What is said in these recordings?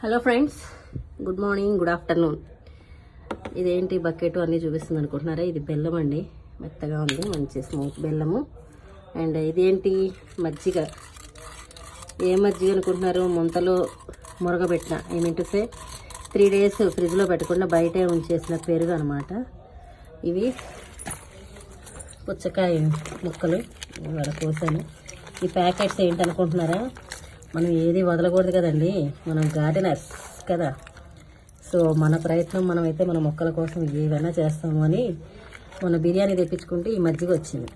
Hello friends good morning good afternoon ఇదేంటి bucket అన్నీ చూపిస్తుంది అనుకుంటున్నారా? ఇది బెల్లం అండి. మెత్తగా ఉంది మంచి స్మూత్ బెల్లము. అండ్ ఇదేంటి మజ్జిగ? ఏ మజ్జిగ అనుకుంటున్నారు? ముంతలో మురగబెట్టిన ఏమింటే త్రీ డేస్ ఫ్రిడ్జ్లో పెట్టకుండా బయటే ఉంచేసిన పెరుగు అనమాట ఇవి పుచ్చకాయ ముక్కలు ఇవాళ కోసాను. ఈ ప్యాకెట్స్ ఏంటనుకుంటున్నారా మనం ఏది వదలకూడదు కదండి. మనం గార్డెనర్స్ కదా. సో మన ప్రయత్నం మనమైతే మన మొక్కల కోసం ఏదైనా చేస్తాము అని మన బిర్యానీ తెప్పించుకుంటే ఈ మజ్జిగ వచ్చింది.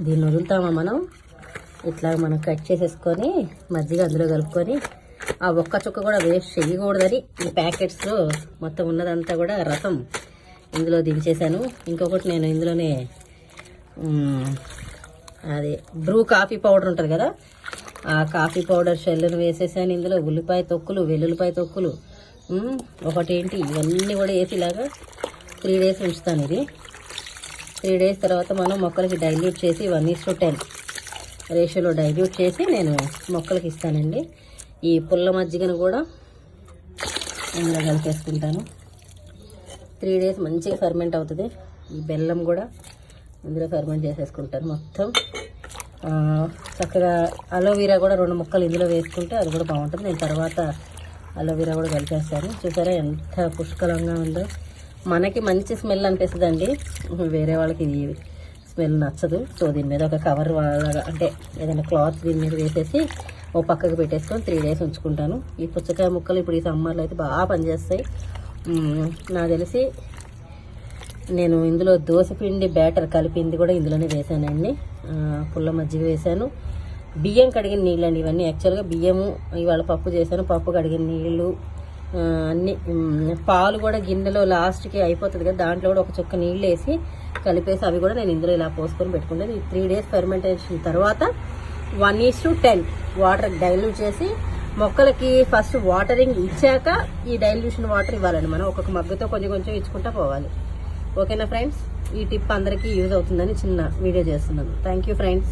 దీన్ని వదులుతామా మనం? ఇట్లా మనం కట్ చేసేసుకొని మజ్జిగ అందులో కలుపుకొని ఆ ఒక్క చుక్క కూడా వేస్ట్ చేయకూడదని ఈ ప్యాకెట్స్లో మొత్తం ఉన్నదంతా కూడా రసం ఇందులో దించేశాను. ఇంకొకటి నేను ఇందులోనే అది అదే బ్రూ కాఫీ పౌడర్ ఉంటుంది కదా ఆ కాఫీ పౌడర్ షెల్లును వేసేసాను. ఇందులో ఉల్లిపాయ తొక్కులు వెల్లుల్లిపాయ తొక్కులు ఒకటేంటి? ఇవన్నీ కూడా వేసి ఇలాగా త్రీ డేస్ ఉంచుతాను ఇది. త్రీ డేస్ తర్వాత మనం మొక్కలకి డైల్యూట్ చేసి వన్ ఇస్ టు టెన్ రేషియోలో డైల్యూట్ చేసి నేను మొక్కలకి ఇస్తానండి. ఈ పుల్ల మజ్జిగను కూడా ఇందులో కలిపేసుకుంటాను. త్రీ డేస్ మంచిగా ఫర్మెంట్ అవుతుంది. ఈ బెల్లం కూడా ఇందులో ఫర్మెంట్ చేసేసుకుంటాను మొత్తం. చక్కగా అలోవీరా కూడా రెండు ముక్కలు ఇందులో వేసుకుంటే అది కూడా బాగుంటుంది. నేను తర్వాత అలోవీరా కూడా కలిపేస్తాను. చూసారా ఎంత పుష్కలంగా ఉందో. మనకి మంచి స్మెల్ అనిపిస్తుంది అండి వేరే వాళ్ళకి ఇది స్మెల్ నచ్చదు. సో దీని మీద ఒక కవర్ లాగా అంటే ఏదైనా క్లాత్ దీని మీద వేసేసి ఓ పక్కకు పెట్టేసుకొని త్రీ డేస్ ఉంచుకుంటాను. ఈ పుచ్చకాయ ముక్కలు ఇప్పుడు ఈ సమ్మర్లో అయితే బాగా పనిచేస్తాయి. నాకు తెలిసి నేను ఇందులో దోశపిండి బ్యాటర్ కలిపింది కూడా ఇందులోనే వేసానండి. పుల్ల మజ్జిగ వేసాను. బియ్యం కడిగిన నీళ్ళండి ఇవన్నీ. యాక్చువల్గా బియ్యము ఇవాళ పప్పు చేశాను. పప్పు కడిగిన నీళ్ళు అన్ని పాలు కూడా గిన్నెలో లాస్ట్కి అయిపోతుంది కదా దాంట్లో కూడా ఒక చుక్క నీళ్ళు వేసి కలిపేసి అవి కూడా నేను ఇందులో ఇలా పోసుకొని పెట్టుకుంటాను. ఈ త్రీ డేస్ ఫెర్మెంటేషన్ తర్వాత one is to ten water dilute చేసి మొక్కలకి ఫస్ట్ వాటరింగ్ ఇచ్చాక ఈ డైల్యూషన్ వాటర్ ఇవ్వాలండి మనం. ఒక్కొక్క మగ్గుతో కొంచెం కొంచెం ఇచ్చుకుంటా పోవాలి. ఓకేనా ఫ్రెండ్స్? ఈ టిప్ అందరికీ యూజ్ అవుతుందని చిన్న వీడియో చేస్తున్నాను. Thank you friends